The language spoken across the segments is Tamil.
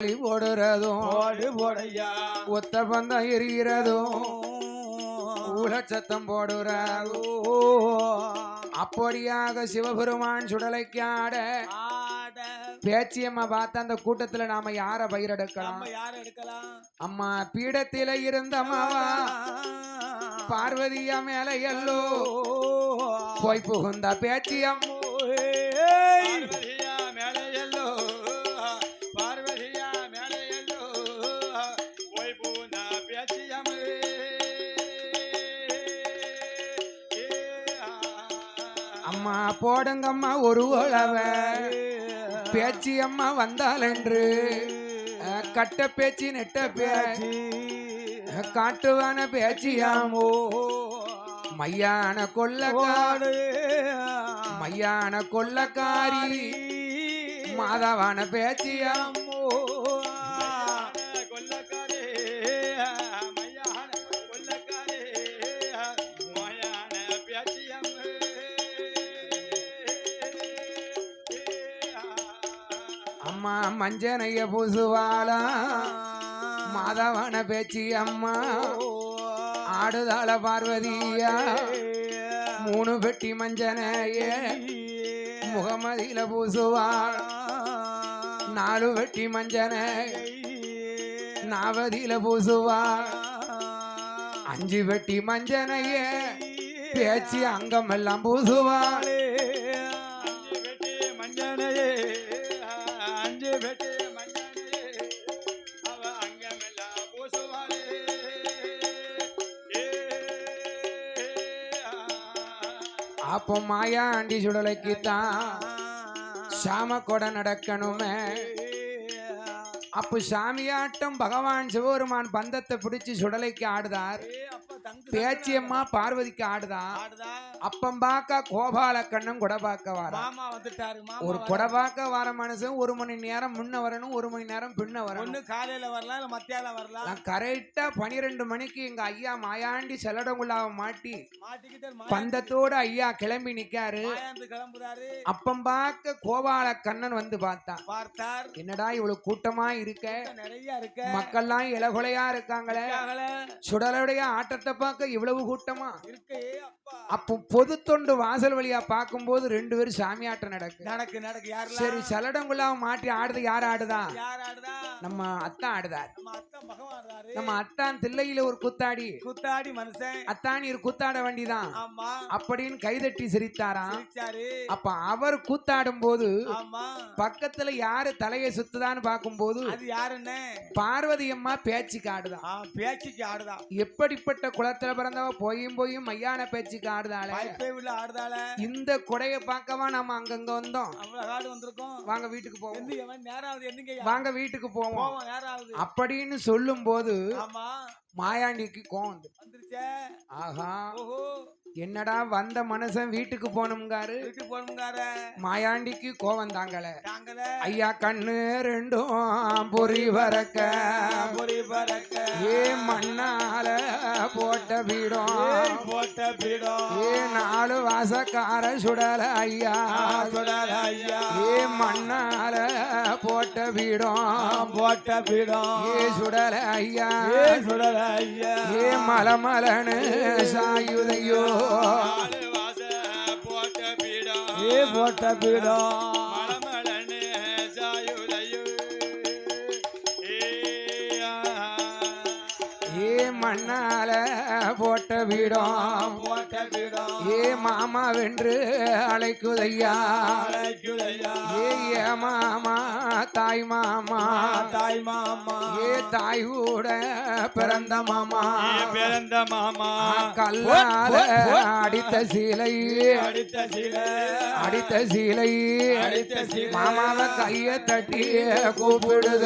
ஒளி போடுறதும் போடு போடையா ஒத்த பந்தம் எரிகிறதும் ஊழச்சத்தம் போடுறதும் ஓ. அப்படியாக சிவபெருமான் சுடலைக்கு ஆட பேச்சியம்மா பார்த்த அந்த கூட்டத்துல நாம யார பயிரெடுக்கலாம்? நம்ம யார் எடுக்கலாம்? அம்மா பீடத்தில இருந்த அம்மாவா? பார்வதியா மேல எல்லோ? போய் புகுந்த பேச்சியம் போடுங்கம்மா ஒரு உழவ. பேச்சி அம்மா வந்தால் என்று கட்ட பேச்சு நெட்ட பேச்சு. காட்டுவான பேச்சியாம் மையான கொல்லக்காரி மையான கொல்லக்காரி மாதவான பேச்சியாம் மஞ்சனைய பூசுவாளா? மாதவன பேச்சி அம்மா ஆடுதாள பார்வதியா? மூணு பெட்டி மஞ்சனைய முகமதியில பூசுவாள். நாலு வெட்டி மஞ்சனை நாவதியில பூசுவாள். அஞ்சு வெட்டி மஞ்சனைய பேச்சு அங்கமெல்லாம் பூசுவாள். அப்போ மாயாண்டி சுடலைக்கு தான் சாம கொடை நடக்கணுமே. அப்போ சாமியாட்டம் பகவான் சிவபெருமான் பந்தத்தை பிடிச்சு சுடலைக்கு ஆடுதார். பேச்சியம்மா பார்வதிக்கு ஆடுதா? அப்பம் பார்க்க கோபால கண்ணன் கொடை பார்க்க வாரா. மாமா வந்துட்டாரு ஒரு கொடை பார்க்க வர மனுஷன் ஒரு மணி நேரம் முன்ன வரணும் ஒரு மணி நேரம் பின்ன வரணும். காலையில வரலாம் இல்ல மத்தியானம் வரலாம்? நான் கரெக்டா பனிரெண்டு மணிக்கு எங்க ஐயா மாயாண்டி செல்லடங்குள்ளாவை மாட்டி பந்தத்தோட ஐயா கிளம்பி நிக்காரு. அப்பம் பார்க்க கோபால கண்ணன் வந்து பார்த்தான் பார்த்தார். என்னடா இவ்வளவு கூட்டமா இருக்க? நிறைய இருக்க. மக்கள்லாம் இலகுலையா இருக்காங்களே? இருக்காங்களே. சுடலுடைய ஆட்டத்தை பார்க்க இவ்வளவு கூட்டமா? அப்போ பொது தொண்டு வாசல் வழியா பார்க்கும்போது ரெண்டு பேரும் சாமியாட்டம் நடக்கு. நடக்கு நடக்கு. சரி செல்லடங்குள்ளாவை மாட்டி ஆடுது யார் ஆடுதா? நம்ம அத்தான் ஆடுதார். நம்ம அத்தான் தில்லையில ஒரு குத்தாடி. குத்தாடி மனுஷன். அத்தானி ஒரு குத்தாட வேண்டிதான். அப்படின்னு கைதட்டி சிரித்தாராம். அப்ப அவர் கூத்தாடும் போது பக்கத்துல யாரு தலையை சுத்துதான்னு பார்க்கும்போது அது யாருன்னு? பார்வதி அம்மா பேச்சுக்கு ஆடுதான் பேச்சுக்கு ஆடுதா. எப்படிப்பட்ட குளத்துல பிறந்தவ போயும் போயும் மையான பேச்சுக்கு ஆடுதாளே. வாய்ப்பே உள்ள ஆடுதால. இந்த கொடைய பார்க்கவா நம்ம அங்கங்க வந்தோம். காடு வந்திருக்கோம். வாங்க வீட்டுக்கு போவோம். எவன் நேராவது என்னங்க வாங்க வீட்டுக்கு போவோம். நேராவது அப்படின்னு சொல்லும் போது மாயாண்டிக்கு கோவம் வந்து வந்துருச்சே. ஆஹா. ஓஹோ. என்னடா வந்த மனுஷன் வீட்டுக்கு போகணுங்கார மாயாண்டிக்கு கோவம் தாங்கல. ஐயா கண்ணு ரெண்டும் பொறி வரக்க பொறி பறக்க ஏ மண்ணால போட்ட வீடம் போட்ட பீடம். ஏ நாலு வாசக்கார சுடல ஐயா. சுடல ஐயா. ஏ மண்ணால போட்ட வீடம் போட்ட பீடம். ஏ சுடல ஐயா. ஏ சுடல ஐயா. ஏ மலமலனு சாயுதையோ. பீடம் ஏ போட்ட பீடா. ஏ மண்ணால போட்ட வீடம் ஏ மாமா வென்று அழைக்குதையா? ஏ ஏ மாமா தாய் மாமா? தாய் மாமா. ஏ தாய் கூட பிறந்த மாமா? பிறந்த மாமா. கல்லால அடித்த சீலை. அடித்த சில. அடித்த சீலை. அடித்த சீலை. மாமாவை கைய தட்டி கூப்பிடுத.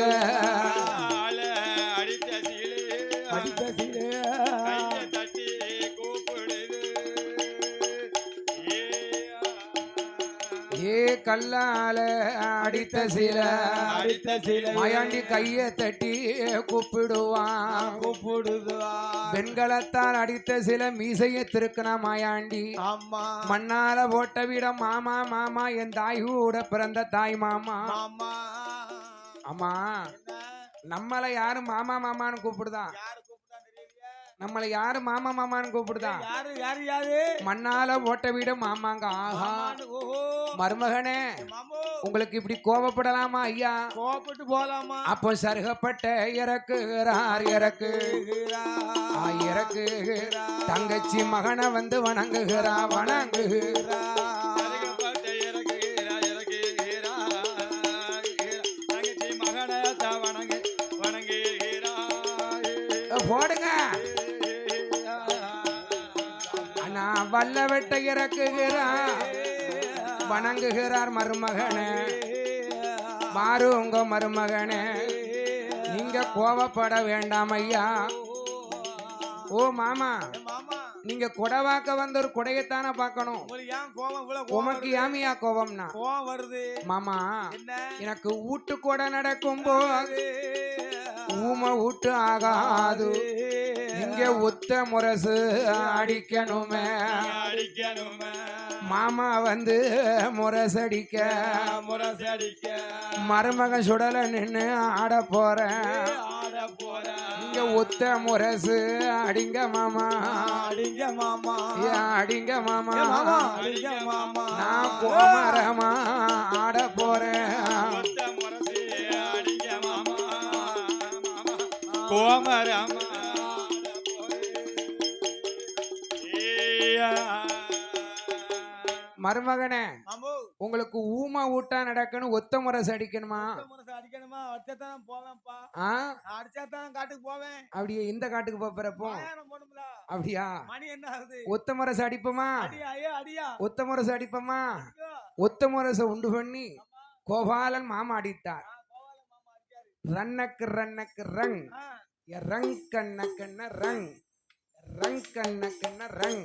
கல்லால அடித்த சீல அடித்த சில மாயாண்டி கைய தட்டி கூப்பிடுவான். கூப்பிடுதுவா பெண்களத்தால் அடித்த சில மீசைய திருக்கனா மாயாண்டி. ஆமா. மண்ணால போட்ட விட மாமா மாமா என் தாய் கூட பிறந்த தாய் மாமா. ஆமா ஆமா நம்மள யாரும் மாமா மாமான்னு கூப்பிடுதான் நம்மள யாரு மாமா மாமான்னு கூப்பிடுதான் யாரு யாரு யாரு? மண்ணால ஓட்ட வீடு மாமாங்க. ஆஹா. மருமகனே உங்களுக்கு இப்படி கோபப்படலாமா ஐயா? கோபப்பட்டு போலாமா? அப்போ சருகப்பட்ட இறக்குகிறார் இறக்கு. ஆ, இறக்கு. தங்கச்சி மகனை வந்து வணங்குகிறா வணங்குகிறா அண்ணா வல்ல வெட்ட இறக்குகிறார். வணங்குகிறார் மருமகனே. மாறு உங்க மருமகனே. நீங்க கோவப்பட வேண்டாம் ஐயா. ஓ மாமா. மாமா நீங்க கொடவாக்க வந்த ஒரு கொடையத்தானே பார்க்கணும். உமக்கு ஏமியா கோபம்னா? வருது. மாமா எனக்கு வீட்டு கொடை நடக்கும் போது ஊமை வீட்டு ஆகாது. இங்க உத்த முரசு அடிக்கணுமே. அடிக்கணுமே மாமா வந்து முரசடிக்க முரசடிக்க மருமகன் சுடல நின்று ஆட போறேன் ஆட போற. இங்க உத்த முரசு அடிங்க மாமா. அடிங்க மாமா அடிங்க மாமா அடிங்க மாமா. நான் கோமரமா ஆட போறேன். கோமரமா மருமகனே உங்களுக்கு ஊமா ஊட்டா நடக்கணும் ஒத்த முரசு அடிக்கணுமா? அடிக்கணுமா? அடிச்சாதான் போவேன்ப்பா ஆ? அடிச்சாதான் காட்டுக்கு போவேன். அப்படியே இந்த காட்டுக்கு போறப்போ. அப்படியா? மணி என்ன ஆகுது? ஒத்த முரசு அடிப்போமா? ஒத்த முரசு அடிப்போமா? ஒத்த முரசை உண்டு பண்ணி கோபாலன் மாமா அடித்தார். ரன்னக்கு ரன்னக்கு ரங். ரங் கண்ண கண்ண ரங். ரங் கண்ண கண்ண ரங்.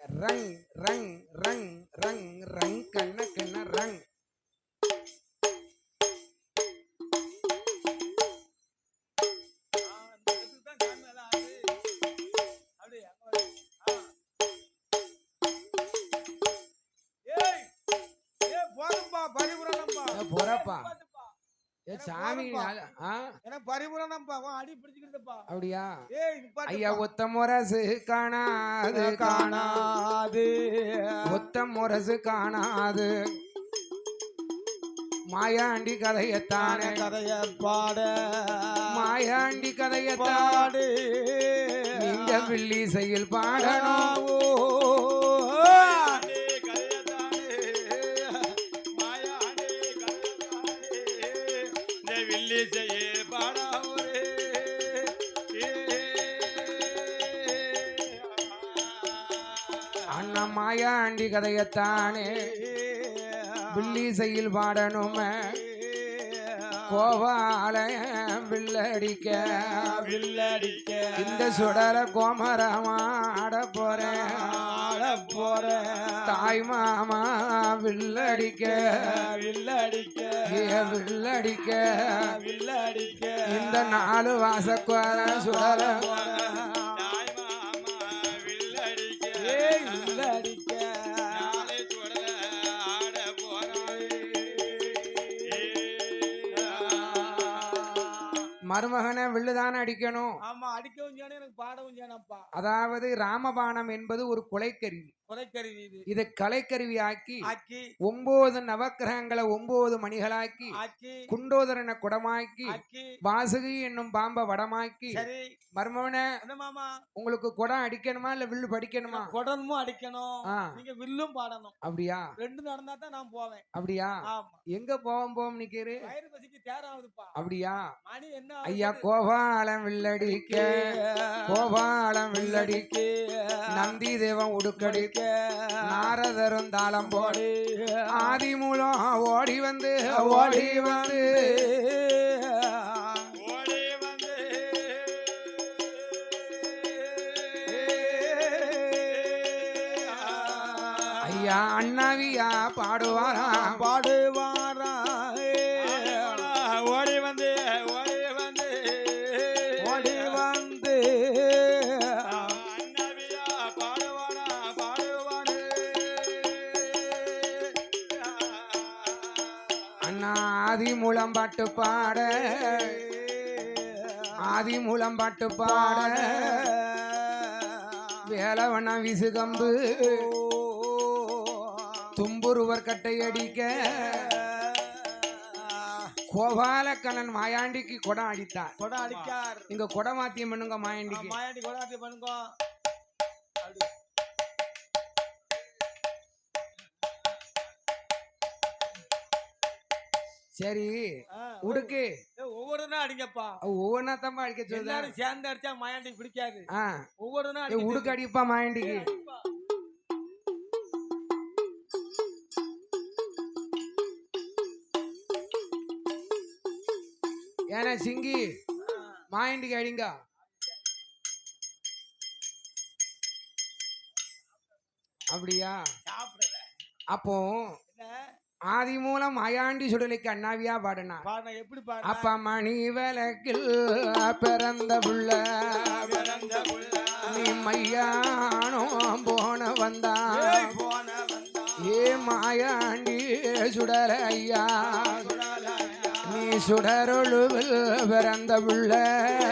ரங் ரங் ரங் ரங் ரங் கண்ண கண்ண ரங். போறப்பா. அப்படியா. ஐயா ஒத்த முரசு காணாது காணாது. ஒத்த முரசு காணாது. மாயாண்டி கதையத்தானே. கதைய பாட மாயாண்டி கதையத்தான் நீங்க வில்லி செயல் பாடணும். மாயாண்டி கதையத்தானே. வில்லி செயல் பாடணுமே கோவால வில்லடிக்க வில்லடிக்க. இந்த சுடர கோமரமா ஆட போறேன். ஆட போற தாய் மாமா வில்லடிக்க. வில்லடிக்க வில்லடிக்க. வில்லடிக்க இந்த நாலு வாசக்குவர சுடர. ஏய் வில்லடிக்க. மருமகனை வில்லுதானே அடிக்கணும்? ஆமா அடிக்கவும் எனக்கு பாடவும் அதாவது ராமபாணம் என்பது ஒரு கொலைக்கருவி. குறைக்கருவி இது கலைக்கருவி ஆக்கி ஆக்கி ஒன்பது நவக்கிரகங்களை ஒன்பது மணிகளாக்கி ஆக்கி குண்டோதரனை குடமாக்கி வாசுகி என்னும் பாம்ப வடமாக்கி மாமா? உங்களுக்கு குடம் அடிக்கணுமா இல்ல வில்லு படிக்கணுமா? குடமும் அடிக்கணும். நீங்க வில்லும் பாடணும். அப்படியா? ரெண்டு நடந்தா தான் நான் போவேன். அப்படியா? எங்க போவோம் போவோம் நிக்கிறே? வயிறு பசிக்கு அப்படியா? மணி என்ன ஐயா? கோபாலம் வில்லடிக்க கோபாலம் வில்லடிக்க நந்தி தேவன் உடுக்கடிக்க நாரதரும் தாளம் போடு. ஆதி மூலம் ஓடி வந்து ஓடி வந்து. ஓடி வந்து. ஐயா அண்ணாவியா பாடுவாரா? ஓடி அண்ணா ஆதி மூலம் பாட்டு பாட. ஆதி மூலம் பாட்டு பாட. வேலவனா விசுகம்பு. தும்புருவர் கட்டை அடிக்க. கோபாலக்கண்ணன் மாயாண்டிக்கு குடம் அடித்தார். கொடை அடிக்கார். நீங்க குடம் மாத்தியம் பண்ணுங்க மாயாண்டிக்கு. மாயாண்டி கொடாட்டி பண்ணுங்க. சரி உடுக்கு. ஏய், ஒவ்வொருனா அடிங்கப்பா. ஒவ்வொன்னா தம்பா அடிக்க சொல்லுங்க சேர்ந்து அடிச்சா மாயாண்டிக்கு பிடிக்காது. ஆ. ஒவ்வொருனா ஏய், உடுக்கு அடிப்பா மாயாண்டிக்கு ஏன்னா சிங்கி மாயாண்டிக்கு அடிங்க. அப்படியா? அப்போ ஆதி மூலம் மாயாண்டி சுடலைக்கு அண்ணாவியா பாருங்க எப்படி அப்ப மணி விளக்கில் பிறந்த புள்ள. நீ மையானோ போன வந்தா. ஏ மாயாண்டி சுடல ஐயா. நீ சுடரொழுவில் பிறந்த புள்ள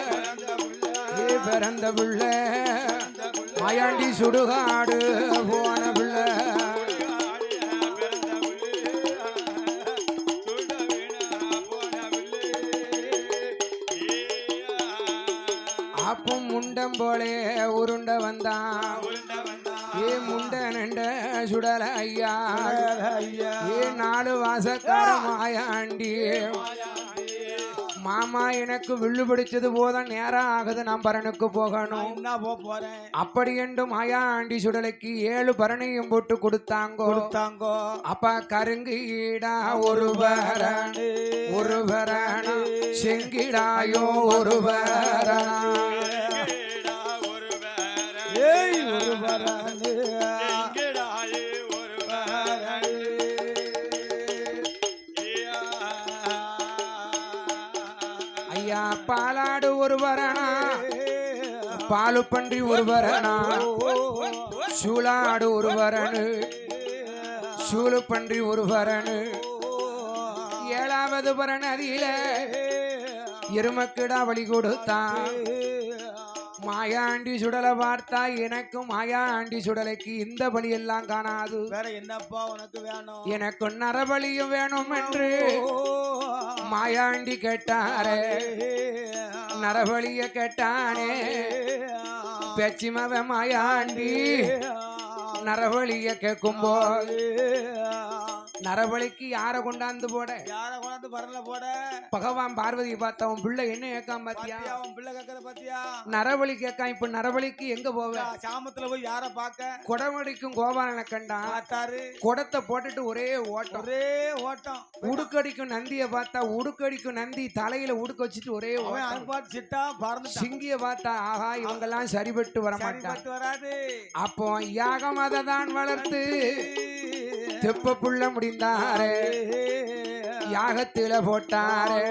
பிறந்த புள்ள. ஏ பிறந்த புள்ள பிறந்த புள்ள. மாயாண்டி சுடுகாடு போன புள்ள அப்பம் முண்டம் போலே உருண்ட வந்தான். ஏ முண்ட நண்ட சுடல ஐயா. ஏ நாலு வாசக்கார மாயாண்டி மாமா எனக்கு வில்லு பிடிச்சது போதும் நேரம் ஆகுது நான் பரனுக்கு போகணும். என்ன போக போறேன்? அப்படி என்று மாயாண்டி சுடலைக்கு ஏழு பரணையும் போட்டு கொடுத்தாங்கோ. கொடுத்தாங்கோ. அப்ப கருங்கு ஈடா ஒரு பரண ஒரு பரண செங்கிடாயோ ஒரு பரண ஏய் ஒரு வரானு. ஐயா பாலாடு ஒரு பாலு பன்றி ஒருவரனா? சூலாடு ஒருவரனு? ஒரு பன்றி ஒருவரனு? ஏழாவது பரணதியில எருமக்கிடா வழி கொடுத்தான். மாயாண்டி சுடலை பார்த்தா எனக்கும் மாயாண்டி சுடலைக்கு இந்த பலியெல்லாம் காணாது. வேற என்னப்பா உனக்கு வேணும்? எனக்கு நரபலியும் வேணும் என்று மாயாண்டி கேட்டாரே நரபலிய கேட்டானே. பெச்சிமவ மாயாண்டி நரபலிய கேட்கும்போது நரபலிக்கு யாரை கொண்டாந்து போட? யார கொண்டாந்து பரல போட? பகவான் பார்வதி பார்த்த உன் பிள்ளை என்ன கேட்காம பாத்தியா அவன் பிள்ளை கேக்குற பாத்தியா நரபலி கேட்கான் இப்ப நரபலிக்கு எங்க போவ? சாமத்துல போய் யார பாக்க குடமடிக்கும் கோபாலனை கண்டான் பார்த்தாரு. குடத்தை போட்டுட்டு ஒரே ஓட்டம். ஒரே ஓட்டம். உடுக்கடிக்கும் நந்திய பார்த்தா உடுக்கடிக்கும் நந்தி தலையில உடுக்க வச்சுட்டு ஒரே அவன் சிட்டா பறந்துட்டான். சிங்கிய பார்த்தா ஆஹா இவங்கெல்லாம் சரிபட்டு வர வராது. அப்போ யாகம் அதை தான் வளர்த்து. தெப்ப புள்ள முடிந்தாரே. யாகத்தில போட்டாரே.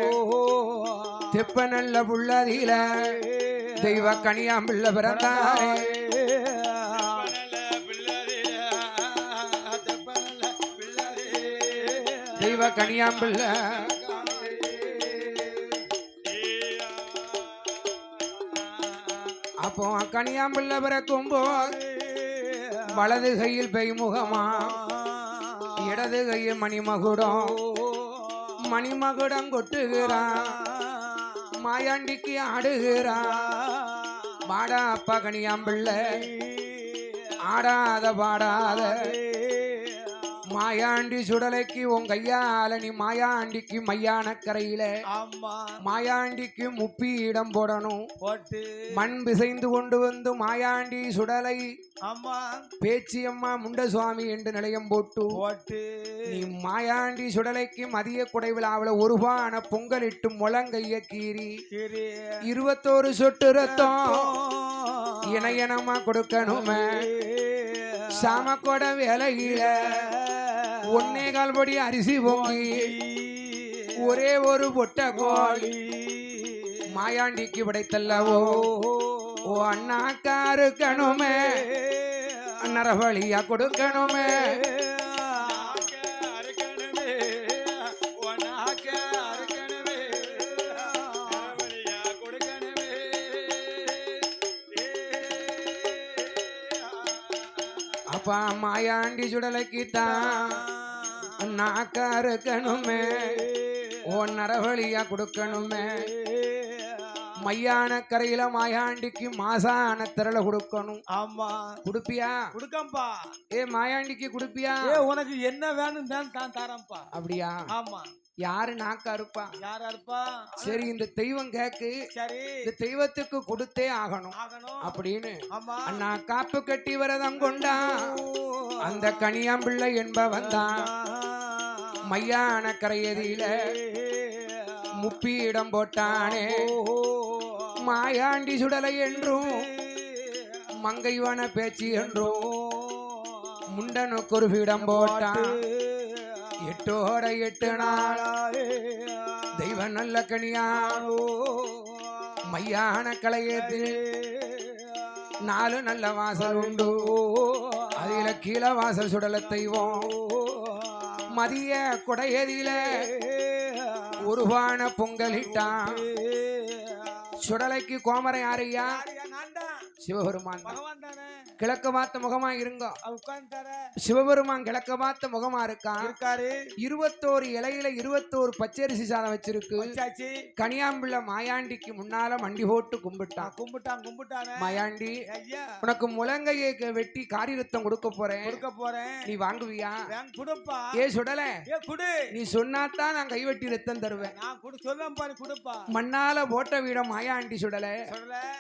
தெப்ப நல்ல புள்ளதில தெய்வ கனியாம்பிள்ள பிறந்தாரே. தெய்வ கனியாம்பிள்ள அப்போ கனியாம்பிள்ள பிறக்கும் போது வலது கையில் பெய்முகமா இடது கையில் மணிமகுடம். மணிமகுடம் கொட்டுகிறான். மாயாண்டிக்கு ஆடுகிறான். பாடா அப்பா கனியாம்பிள்ளை. ஆடாத பாடாத. மாயாண்டி சுடலைக்கு உன் கையால நீ மாயாண்டிக்கு மையான கரையில ஆமா. மாயாண்டிக்கு முப்பீடம் போடணும். போட்டு. மண் பிசைந்து கொண்டு வந்து மாயாண்டி சுடலை ஆமா. பேச்சியம்மா முண்டசுவாமி என்று நிலையம் போட்டு போட்டு. நீ மாயாண்டி சுடலைக்கு மதிய குடை விழாவில் ஒருபான பொங்கலிட்டு முழங்கைய கீறி. கிரி இருபத்தோரு சொட்டு ரத்தம் இணையனமா கொடுக்கணுமே. சாமக்கொட வேலையில ஒன்னே கால் படி அரிசி பொங்கி ஒரே ஒரு பொட்ட கோழி மாயாண்டிக்கு படைத்தல்லவோ? ஓ அண்ணாக்காருக்கணுமே நரபலியா கொடுக்கணுமே. அப்பா மாயாண்டி சுடலைக்குத்தான் நாக்கா இருக்கணுமே. ஓ நரவழியா கொடுக்கணுமே. மையான கரையில மாயாண்டிக்கு மாசான திரள கொடுக்கணும். ஆமா. குடுப்பியா? குடுக்கம்பா. ஏ மாயாண்டிக்கு குடுப்பியா? ஏ உனக்கு என்ன வேணும் தான் தான் தரேன்ப்பா அப்படியா? ஆமா. யாரு நாக்கா இருப்பா? யாரா இருப்பா? சரி இந்த தெய்வம் கேக்கு. சரி. இந்த தெய்வத்துக்கு கொடுத்தே ஆகணும். அப்படின்னு அண்ணா காப்பு கட்டி வரதம் கொண்டா. அந்த கனியாம்பிள்ளை என்பவன் தான் மையான கரையதியில முப்பீடம் போட்டானே. மாயாண்டி சுடலை என்றும் மங்கைவன பேச்சு என்றும் முண்டனு ஒரு போட்டான். எட்டோட எட்டு நாள் தெய்வ நல்ல கனியானோ மையான கலையத்தில் நாலு நல்ல வாசல் உண்டு. அதில கீழ வாசல் சுடல தெய்வம். மதிய குடையதில உருவான பொங்கலிட்டான் சுடலைக்கு கோமரை யாரையா சிவபெருமான் கிழக்கு பார்த்த முகமா இருங்க. உட்காந்துட்டார சிவபெருமான் கிழக்க பார்த்த முகமா இருக்கான் இருக்காரு. இருபத்தோரு இலையில இருபத்தோரு பச்சரிசி சாதம் வச்சிருக்கு. கனியாம்பிள்ளை மாயாண்டிக்கு முன்னால மண்டி போட்டு கும்பிட்டான். கும்பிட்டான் கும்பிட்டானே. மாயாண்டி உனக்கு முழங்கையை வெட்டி காரிரத்தம் கொடுக்க போறேன். கொடுக்க போறேன். நீ வாங்குவியா? வேங்க குடுப்பா. ஏ சுடல. குடு. நீ சொன்னாதான் நான் கைவெட்டி ரத்தம் தருவேன். பாரு குடுப்பா. மண்ணால போட்ட வீடம் மாயாண்டி சுடல.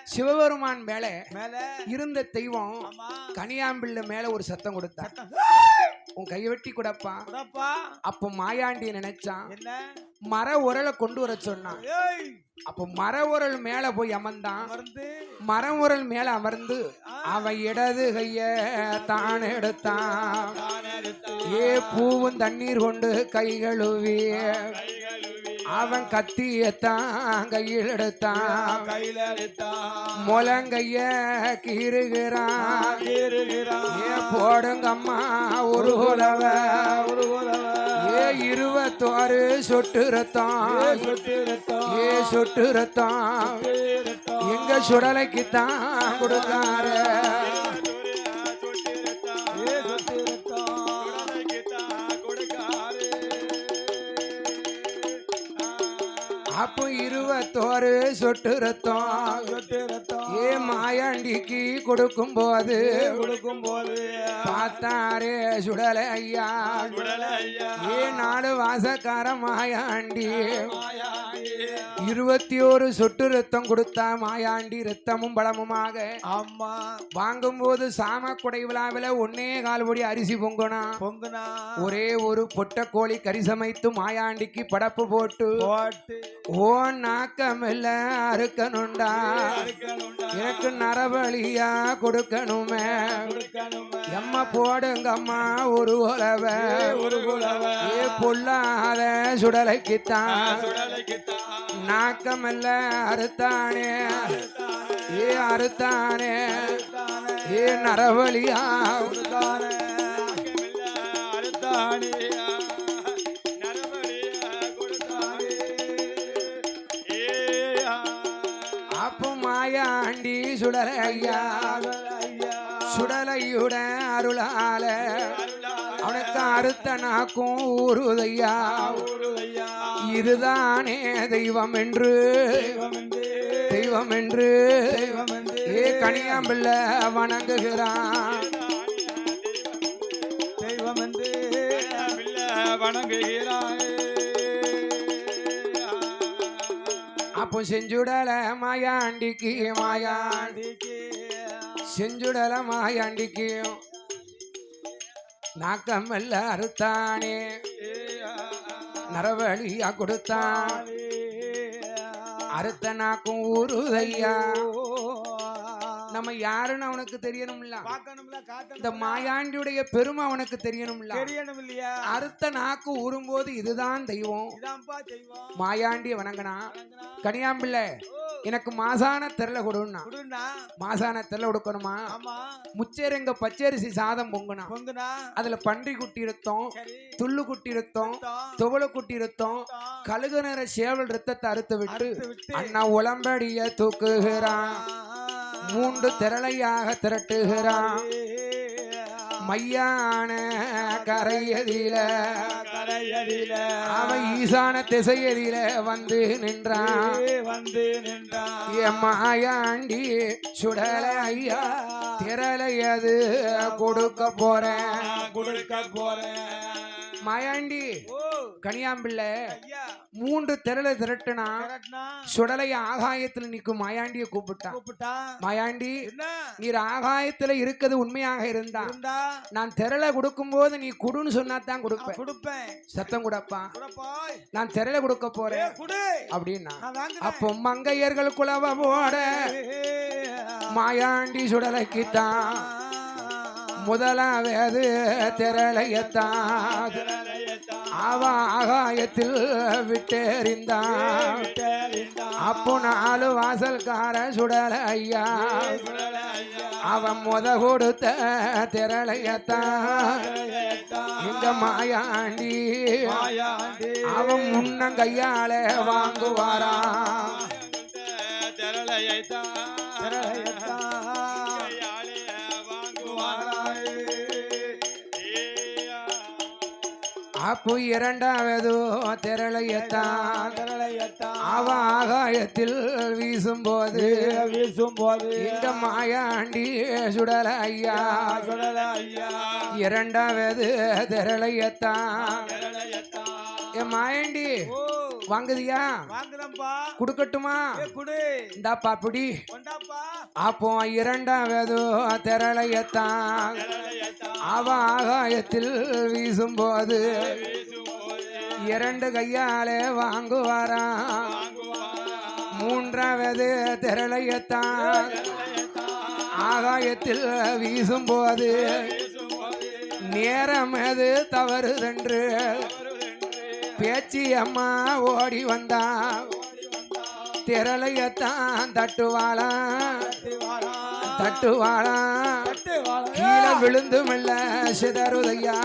சிவபெருமான் மேல மேல. இருந்த தெய்வம் கனியாம்பிள்ளை மேல ஒரு சத்தம் கொடுத்தா. உன் கைவெட்டி கொடுப்பா. குடப்பா. அப்ப மாயாண்டி நினைச்சான். மர உரலை கொண்டு வர சொன்னான். அப்ப மர உரல் மேல போய் அமர்ந்தான். மருந்து மரம் உரல் மேல அமர்ந்து அவன் இடது கைய தான் எடுத்தான். ஏ பூவும் தண்ணீர் கொண்டு கை கழுவி அவன் கத்தியத்தான் கையில் எடுத்தான் கையில எடுத்தான் முழங்கைய கீறுகிறான். ஏ போடுங்கம்மா ஒரு உலவ ஒரு உறவ ஏ இருபத்தோரு சொட்டு ரத்தம். ஏ சொட்டு ரத்தம். எங்க சுடலைக்கு தான் கொடுத்தாரு அப்போ இருபத்தோரு சொட்டு ரத்தம். சொட்டு ரத்தம். ஏ மாயாண்டிக்கு கொடுக்கும் போது கொடுக்கும் போது பார்த்தாரே சுடலை ஐயா. ஏ நாலு வாசக்கார மாயாண்டி. இருபத்தி ஒரு சொட்டு ரத்தம் கொடுத்தா மாயாண்டி ரத்தமும் பலமுமாக அம்மா வாங்கும்போது சாம குடை விழாவில் ஒன்னே கால் பொடி அரிசி பொங்கணும் பொங்குனா? ஒரே ஒரு பொட்ட கோழி கறி சமைத்து மாயாண்டிக்கு படப்பு போட்டு ஓ நாக்கமில்ல அறுக்கணுண்டா? எனக்கு நரபலியா கொடுக்கணுமே. எம்மா போடுங்கம்மா ஒரு உறவ ஒரு குலவ ஏ பொல்லாத சுடலைக்குத்தான். சுடலைக்குத்தான். நாக்கமல்ல அறுத்தானே. ஏ அறுத்தானே. ஏ நரவழியா. அப்போ மாயாண்டி சுடலை ஐயா சுடலையுட அருளால. அறுத்த நாக்கும் ஊருதையா? இதுதானே தெய்வம் என்று தெய்வம் என்று ஏ கனியாம்பிள்ளை வணங்குகிறான். அப்போ செஞ்சுடல மாயாண்டிக்கு மாயாண்டி. செஞ்சுடல மாயாண்டிக்கு. நாக்கமில்ல அறுத்தானே நரவழியா கொடுத்தான். அறுத்த நாக்கும் ஊருதையா. நம்ம யாருன்னு அவனுக்கு தெரியணும்ல. இந்த மாயாண்டியுடைய பெருமை அவனுக்கு தெரியணும்ல. தெரியணும் இல்லையா அறுத்த நாக்கு ஊறும்போது இதுதான் தெய்வம். மாயாண்டிய வணங்கினா வணங்குனா. கனியாம்பிள்ளை எனக்கு மாசான தெரல கொடுன்னா. குடுண்ணா மாசான தெரல கொடுக்கணுமா? முச்சேரங்க பச்சரிசி சாதம் பொங்குனா. பொங்குனா. அதுல பன்றி குட்டி இருத்தோம் துள்ளு குட்டி இருத்தோம் ரத்தம், துவள குட்டி இருத்தோம் ரத்தம், கழுகு நிற சேவல் ரத்தத்தை அறுத்து விட்டு அறுத்து விட்டு. அண்ணா உளம்படிய தூக்குகிறான். மூன்று திரளையாக திரட்டுகிறான். மையான கரையதில கரையடியில அவன் ஈசான திசையதில வந்து நின்றான். வந்து நின்றான். என் மாயாண்டி சுடல ஐயா திரளையது கொடுக்க போறேன். கொடுக்க போறேன். மாயாண்டி கனியாம்பிள்ளை மூன்று திரளை திரட்டுனா சுடலை ஆகாயத்துல நிற்கும் மாயாண்டிய கூப்பிட்டான் மாயாண்டி நீர் ஆகாயத்துல இருக்கிறது உண்மையாக இருந்தா நான் திரளை கொடுக்கும்போது நீ குடுன்னு சொன்னா தான் நான் கொடுப்பேன். கொடுப்பேன் சத்தம் கொடுப்பா. கொடுப்பாய் நான் திரளை கொடுக்க போறேன். அப்படின்னா அப்போ மங்கையர்கள் குலவ போட மாயாண்டி சுடலைக்குத்தான். முதலாவது திரளையத்தான். அவ ஆகாயத்தில் விட்டெறிந்தான். அப்போ நாலு வாசல்கார சுடல ஐயா. அவன் முத கொடுத்த திரளையத்தான். இந்த மாயாண்டி அவன் முன்னங்கையால வாங்குவாராம். அப்போ இரண்டாவது திரளையத்தான். அவ ஆகாயத்தில் வீசும்போது வீசும் போது இந்த மாயாண்டி சுடல ஐயா. இரண்டாவது திரளையத்தான். என் மாயாண்டி ஓ வாங்குதியா? குடுக்கட்டுமா? இந்தாப்பா பிடி. அப்போ இரண்டாவது திரளையத்தான். அவ ஆகாயத்தில் வீசும்போது இரண்டு கையாலே வாங்குவாராம் மூன்றாவது திரளையத்தான். ஆகாயத்தில் வீசும்போது நேரம் அது தவறுதென்று பேச்சி அம்மா ஓடி வந்தா. திரளையத்தான் தட்டுவாளா. தட்டுவாளா. கீழே விழுந்து மெல்ல சிதறுதையா.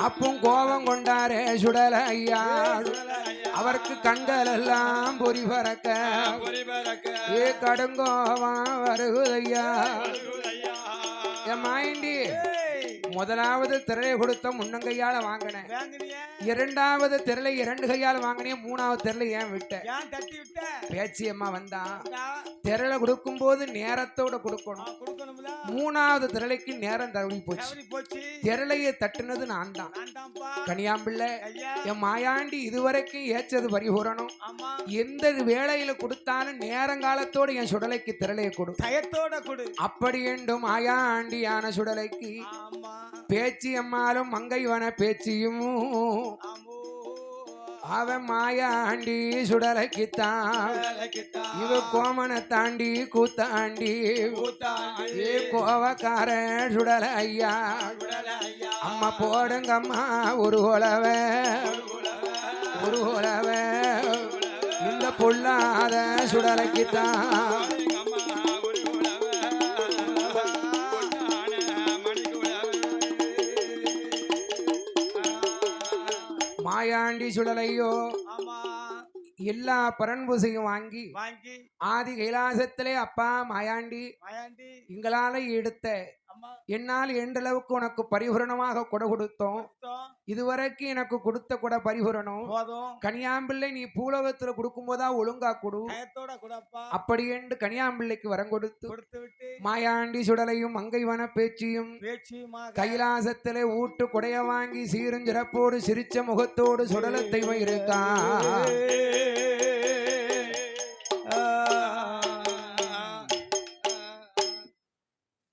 அப்பும் கோபம் கொண்டாரே சுடல ஐயா அவருக்கு கண்கள் எல்லாம் பொறி பறக்க ஏ கடுங்கோவம் வருகுதையா என் மாயண்டி முதலாவது திரளை கொடுத்த முன்னங்கையால வாங்கினேன். இரண்டாவது திரளை இரண்டு கையால வாங்கினேன் மூணாவது திரளை ஏன் விட்ட? ஏன் தட்டி விட்ட? பேச்சி அம்மா வந்தா. இந்தா, திரளை கொடுக்கும்போது நேரத்தோட கொடுக்கணும். மூணாவது திரளைக்கு நேரம் தவறி போச்சு. திரளையை தட்டுனது நான் தான். கனியாம்பிள்ளை என் மாயாண்டி இதுவரைக்கும் ஏச்சது பரிபூரணம். எந்த வேளையில கொடுத்தாலும் நேரங்காலத்தோட என் சுடலைக்கு திரளையை கொடு. டயத்தோட கொடு. அப்படி என்று மாயாண்டியான சுடலைக்கு ஆமா. பேச்சி அம்மாலும் மங்கைவன பேச்சியும் அவன் மாயாண்டி சுடலைக்குத்தான். இவ கோமனை தாண்டி கூத்தாண்டி. ஏ கோவக்காரன் சுடல ஐயா. அம்மா போடுங்க அம்மா ஒரு உழவ. ஒரு உழவ. இந்த பொல்லாத சுடலைக்குத்தான். மாயாண்டி சுடலையோ? ஆமா. எல்லா பரன்பூசையும் வாங்கி வாங்கி. ஆதி கைலாசத்திலே அப்பா மாயாண்டி மயாண்டி. எங்களால எடுத்த என்னால் என்றளவுக்கு உனக்கு பரிபூரணமாக கொடை கொடுத்தோம். இதுவரைக்கும் எனக்கு கொடுத்த கொடை பரிபூரணம். போதும். கனியாம்பிள்ளை நீ பூலோகத்துல கொடுக்கும்போதா ஒழுங்கா கொடு. அப்படி என்று கனியாம்பிள்ளைக்கு வரம் கொடுத்து மாயாண்டி சுடலையும் மங்கைவன பேச்சியும் பேச்சியுமாக கைலாசத்திலே ஊட்டு கொடைய வாங்கி சீரும் சிறப்போடு சிரிச்ச முகத்தோடு சுடல தெய்வம் இருக்கா?